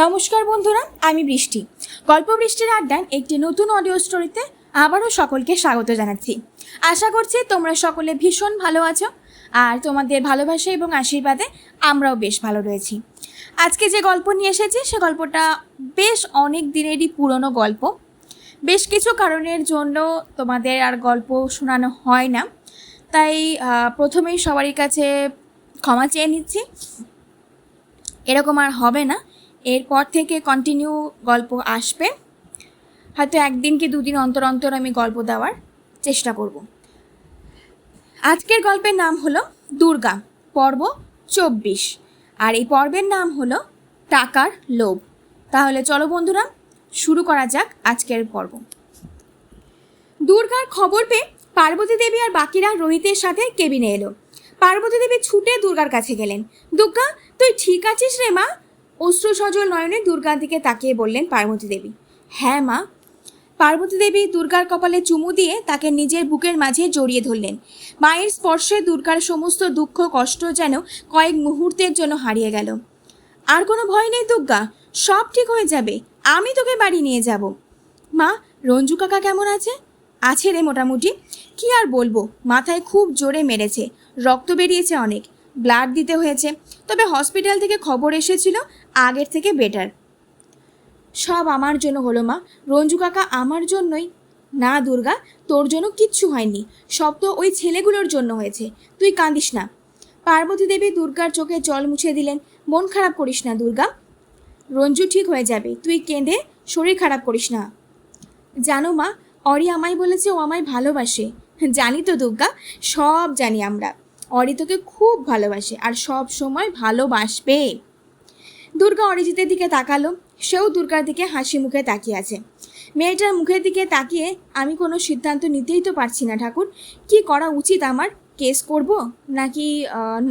নমস্কার বন্ধুরা, আমি বৃষ্টি। গল্প বৃষ্টির আড্ডান একটি নতুন অডিও স্টোরিতে আবারও সকলকে স্বাগত জানাচ্ছি। আশা করছি তোমরা সকলে ভীষণ ভালো আছো আর তোমাদের ভালোবাসা এবং আশীর্বাদে আমরাও বেশ ভালো রয়েছি। আজকে যে গল্প নিয়ে এসেছি, সে গল্পটা বেশ অনেক দিনেরই পুরনো গল্প। বেশ কিছু কারণের জন্য তোমাদের আর গল্প শোনানো হয় না। তাই প্রথমেই সবারই কাছে ক্ষমা চেয়ে নিচ্ছি। এরকম আর হবে না। এরপর থেকে কন্টিনিউ গল্প আসবে। হয়তো একদিন কি দুদিন অন্তর অন্তর আমি গল্প দেওয়ার চেষ্টা করব। আজকের গল্পের নাম হলো দুর্গা, পর্ব চব্বিশ। আর এই পর্বের নাম হলো টাকার লোভ। তাহলে চলো বন্ধুরা, শুরু করা যাক আজকের পর্ব। দুর্গার খবর পেয়ে পার্বতী দেবী আর বাকিরা রোহিতের সাথে কেবিনে এলো। পার্বতী দেবী ছুটে দুর্গার কাছে গেলেন। দুর্গা, তুই ঠিক আছিস রে মা? অশ্রু সজল নয়নে দুর্গার দিকে তাকিয়ে বললেন পার্বতী দেবী। হ্যাঁ মা। পার্বতী দেবী দুর্গার কপালে চুমু দিয়ে তাকে নিজের বুকের মাঝে জড়িয়ে ধরলেন। মায়ের স্পর্শে দুর্গার সমস্ত দুঃখ, কষ্ট যেন কয়েক মুহূর্তের জন্য হারিয়ে গেল। আর কোনো ভয় নেই দুর্গা, সব ঠিক হয়ে যাবে। আমি তোকে বাড়ি নিয়ে যাব। মা, রঞ্জু কাকা কেমন আছে? আছে রে মোটামুটি। কি আর বলব, মাথায় খুব জোরে মেরেছে। রক্ত বেরিয়েছে অনেক। ব্লাড দিতে হয়েছে। তবে হসপিটাল থেকে খবর এসেছিল আগের থেকে বেটার সব আমার জন্য হলো মা। রঞ্জু কাকা আমার জন্যই। না, দুর্গা, তোর জন্য কিচ্ছু হয়নি। সব তো ওই ছেলেগুলোর জন্য হয়েছে। তুই কাঁদিস না। পার্বতী দেবী দুর্গার চোখে জল মুছে দিলেন। মন খারাপ করিস না, দুর্গা। রঞ্জু ঠিক হয়ে যাবে। তুই কেঁদে শরীর খারাপ করিস না। জানো মা, অরি আমায় বলেছে ও আমায় ভালোবাসে। জানি তো দুর্গা, সব জানি আমরা। অরি তোকে খুব ভালোবাসে আর সব সময় ভালোবাসবে। দুর্গা অরিজিতের দিকে তাকালো, সেও দুর্গার দিকে হাসি মুখে তাকিয়ে আছে। মেয়েটার মুখের দিকে তাকিয়ে আমি কোনো সিদ্ধান্ত নিতেই তো পারছি না, ঠাকুর। কি করা উচিত আমার? কেস করব? নাকি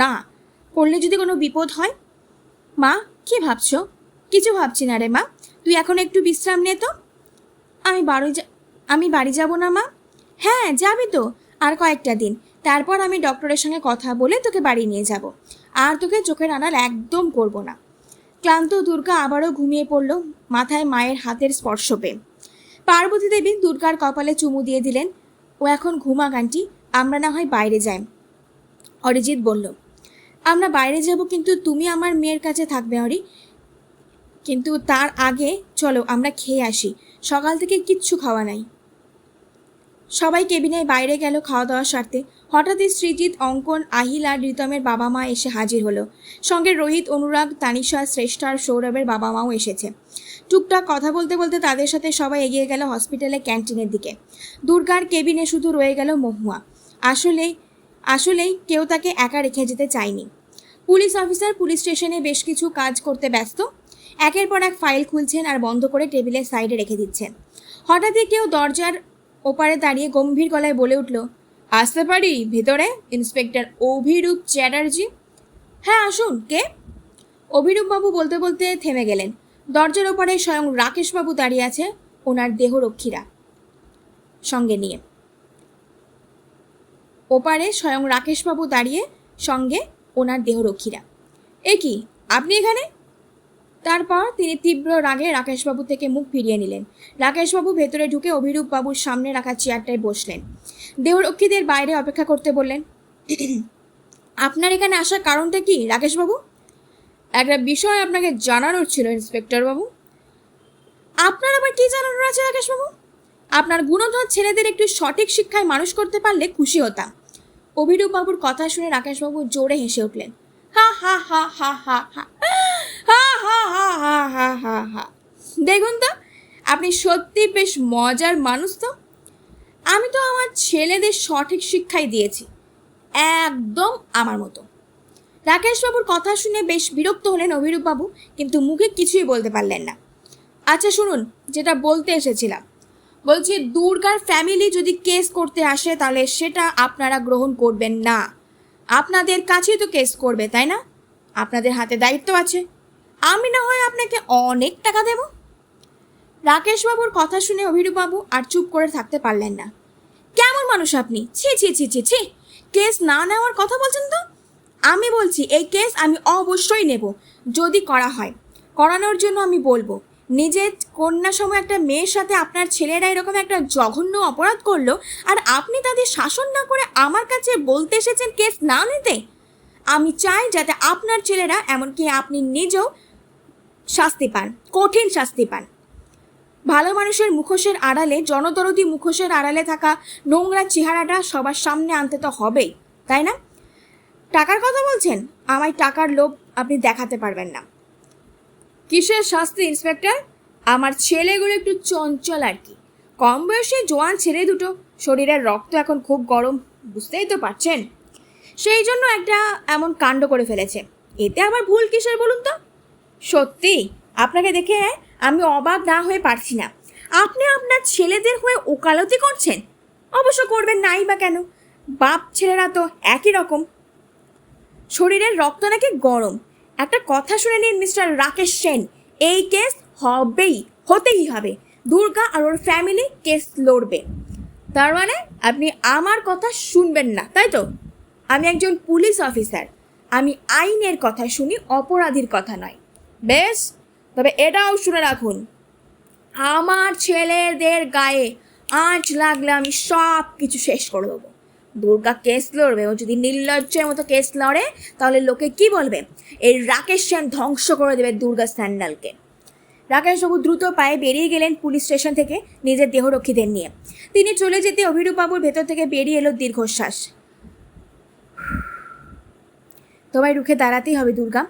না? করলে যদি কোনো বিপদ হয়? মা, কি ভাবছ? কিছু ভাবছি না রে মা। তুই এখন একটু বিশ্রাম নে তো। আমি বাড়ি আমি বাড়ি যাব না মা। হ্যাঁ যাবি তো। আর কয়েকটা দিন। তারপর আমি ডক্টরের সঙ্গে কথা বলে তোকে বাড়ি নিয়ে যাব। আর তোকে চোখের আড়াল একদম করব না। ক্লান্ত দুর্গা আবারও ঘুমিয়ে পড়ল মাথায় মায়ের হাতের স্পর্শ পেয়ে। পার্বতী দেবী দুর্গার কপালে চুমু দিয়ে দিলেন, ও এখন ঘুমা গানটি আমরা না হয় বাইরে যাই। অরিজিৎ বলল, আমরা বাইরে যাব কিন্তু তুমি আমার মেয়ের কাছে থাকবে অরি। কিন্তু তার আগে চলো আমরা খেয়ে আসি, সকাল থেকে কিচ্ছু খাওয়া নাই। সবাই কেবিনে বাইরে গেল খাওয়া দাওয়ার স্বার্থে। হঠাৎই সৃজিৎ, অঙ্কন, আহিল আর রিতমের বাবা মা এসে হাজির হলো। সঙ্গে রোহিত, অনুরাগ, তানিশা, শ্রেষ্ঠা আর সৌরভের বাবা মাও এসেছে। টুকটাক কথা বলতে বলতে তাদের সাথে সবাই এগিয়ে গেল হসপিটালে ক্যান্টিনের দিকে। দুর্গার কেবিনে শুধু রয়ে গেল মহুয়া। আসলে, আসলেই কেউ তাকে একা রেখে যেতে চায়নি। পুলিশ অফিসার পুলিশ স্টেশনে বেশ কিছু কাজ করতে ব্যস্ত। একের পর এক ফাইল খুলছেন আর বন্ধ করে টেবিলের সাইডে রেখে দিচ্ছেন। হঠাৎই কেউ দরজার ওপারে দাঁড়িয়ে গম্ভীর গলায় বলে উঠল আসতে পারি ভেতরে? ইন্সপেক্টর অভিরূপ চ্যাটার্জি। হ্যাঁ আসুন। কে? অভিরূপবাবু বলতে বলতে থেমে গেলেন। দরজার ওপারে স্বয়ং রাকেশবাবু দাঁড়িয়ে আছে, ওনার দেহরক্ষীরা। সঙ্গে নিয়ে। ওপারে স্বয়ং রাকেশবাবু দাঁড়িয়ে, সঙ্গে ওনার দেহরক্ষীরা। এ কি, আপনি এখানে? তারপর তিনি তীব্র রাগে রাকেশবাবু থেকে মুখ ফিরিয়ে নিলেন। রাকেশবাবু ভেতরে ঢুকে অভিরূপবাবুর সামনে রাখা চেয়ারটায় বসলেন। দেহরক্ষীদের বাইরে অপেক্ষা করতে বললেন, আপনার এখানে আসার কারণটা কি, রাকেশবাবু? একটা বিষয় আপনাকে জানানোর ছিল ইন্সপেক্টরবাবু আপনার আবার কী জানানোর আছে, রাকেশবাবু? আপনার গুণধর ছেলেদের একটু সঠিক শিক্ষায় মানুষ করতে পারলে খুশি হতাম। অভিরূপবাবুর কথা শুনে রাকেশবাবু জোরে হেসে উঠলেন, হা হা হা হা হা হা। আপনি সত্যি বেশ মজার মানুষ তো। আমি তো আমার ছেলেদের সঠিক শিক্ষাই দিয়েছি। একদম আমার মতো। রাকেশবাবুর কথা শুনে বেশ বিরক্ত হলেন অভিরূপবাবু, কিন্তু মুখে কিছুই বলতে পারলেন না। আচ্ছা শুনুন, যেটা বলতে এসেছিলাম। বলছি, দুর্গার ফ্যামিলি যদি কেস করতে আসে, তাহলে সেটা আপনারা গ্রহণ করবেন না। আপনাদের কাছেই তো কেস করবে, তাই না? আপনাদের হাতে দায়িত্ব আছে। আমি না হয় আপনাকে অনেক টাকা দেব। রাকেশবাবুর কথা শুনে অভিরূপবাবু আর চুপ করে থাকতে পারলেন না। কেমন মানুষ আপনি? ছি ছি ছি ছি ছি। কেস না নেওয়ার কথা বলছেন তো? আমি বলছি, এই কেস আমি অবশ্যই নেব, যদি করা হয়। করানোর জন্য আমি বলব, নিজের কন্যা সময় একটা মেয়ের সাথে আপনার ছেলেরা এরকম একটা জঘন্য অপরাধ করল, আর আপনি তাদের শাসন না করে আমার কাছে বলতে এসেছেন কেস না নিতে? আমি চাই যাতে আপনার ছেলেরা, এমনকি আপনি নিজেও শাস্তি পান, কঠিন শাস্তি পান। ভালো মানুষের মুখোশের আড়ালে, জনদরদি মুখোশের আড়ালে থাকা নোংরা চেহারাটা সবার সামনে আনতে তো হবেই, তাই না? টাকার কথা বলছেন? আমায় টাকার লোভ আপনি দেখাতে পারবেন না। কিসের শাস্তি, ইন্সপেক্টর? আমার ছেলেগুলো একটু চঞ্চল আর কি। কম বয়সে জোয়ান ছেলে দুটো। শরীরের রক্ত এখন খুব গরম, বুঝতেই তো পারছেন? সেই জন্য একটা এমন কাণ্ড করে ফেলেছে। এতে আবার ভুল কিসের বলুন তো? সত্যি? আপনাকে দেখে আমি অবাক না হয়ে পারছি না। আপনি আপনার ছেলেদের হয়ে ওকালতি করছেন? অবশ্য করবেন নাই বা কেন? বাপ ছেলেরা তো একই রকম। শরীরের রক্ত নাকি গরম। একটা কথা শুনে নিন, মিস্টার রাকেশ সেন। এই কেস হবেই, হতেই হবে। দুর্গা আর ওর ফ্যামিলি কেস লড়বে। তার মানে আপনি আমার কথা শুনবেন না, তাই তো? আমি একজন পুলিশ অফিসার আমি আইনের কথা শুনি, অপরাধীর কথা নয়। বেশ। তবে এটাও শুনে রাখুন, আমার ছেলেদের গায়ে আঁচ লাগলে আমি সব কিছু শেষ করে দেবো। দুর্গা কেস লড়বে, ও যদি নির্লজ্জের মতো কেস লড়ে, তাহলে লোকে কি বলবে? এই রাকেশ সেন ধ্বংস করে দেবে দুর্গা স্যান্ডালকে। রাকেশবাবু দ্রুত পায়ে বেরিয়ে গেলেন পুলিশ স্টেশন থেকে নিজের দেহরক্ষীদের নিয়ে। তিনি চলে যেতে অভিরূপবাবুর ভেতর থেকে বেরিয়ে এলো দীর্ঘশ্বাস। তোমায় রুখে দাঁড়াতেই হবে দুর্গা,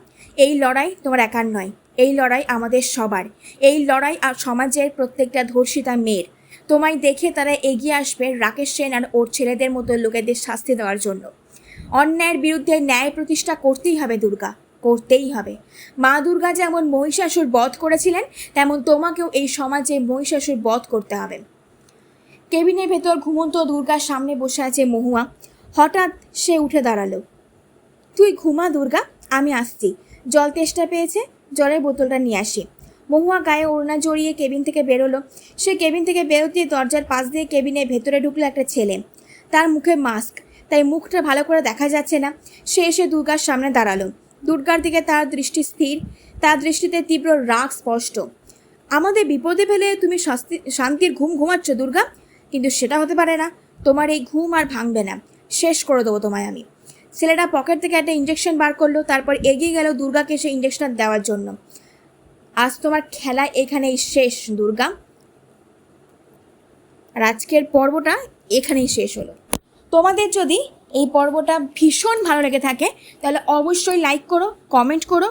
এই লড়াই তোমার একার নয়। এই লড়াই আমাদের সবার। এই লড়াই আর সমাজের প্রত্যেকটা ধর্ষিতা মেয়ের। তোমায় দেখে তারা এগিয়ে আসবে রাকেশ সেন আর ওর ছেলেদের মতো লোকেদের শাস্তি দেওয়ার জন্য। অন্যায়ের বিরুদ্ধে ন্যায় প্রতিষ্ঠা করতেই হবে দুর্গা, করতেই হবে। মা দুর্গা যেমন মহিষাসুর বধ করেছিলেন, তেমন তোমাকেও এই সমাজে মহিষাসুর বধ করতে হবে। কেবিনের ভেতর ঘুমন্ত দুর্গার সামনে বসে আছে মহুয়া। হঠাৎ সে উঠে দাঁড়াল। তুই ঘুমা দুর্গা, আমি আসছি। জল তেষ্টা পেয়েছে? জলের বোতলটা নিয়ে আসি। মহুয়া গায়ে ওড়না জড়িয়ে কেবিন থেকে বেরোলো। সে কেবিন থেকে বেরোতে দরজার পাশ দিয়ে কেবিনের ভেতরে ঢুকলো একটা ছেলে। তার মুখে মাস্ক তাই মুখটা ভালো করে দেখা যাচ্ছে না। সে এসে দুর্গার সামনে দাঁড়াল। দুর্গার দিকে তার দৃষ্টি স্থির, তার দৃষ্টিতে তীব্র রাগ স্পষ্ট। আমাদের বিপদে ফেলে তুমি শাস্তি, শান্তির ঘুম ঘুমাচ্ছ দুর্গা? কিন্তু সেটা হতে পারে না। তোমার এই ঘুম আর ভাঙবে না। শেষ করে দেবো তোমায় আমি। ছেলেটা পকেট থেকে একটা ইঞ্জেকশন বার করল, তারপর এগিয়ে গেল দুর্গাকে সে ইঞ্জেকশনটা দেওয়ার জন্য। আজ তোমার খেলা এখানেই শেষ, দুর্গা। আর আজকের পর্বটা এখানেই শেষ হলো। তোমাদের যদি এই পর্বটা ভীষণ ভালো লেগে থাকে, তাহলে অবশ্যই লাইক করো কমেন্ট করো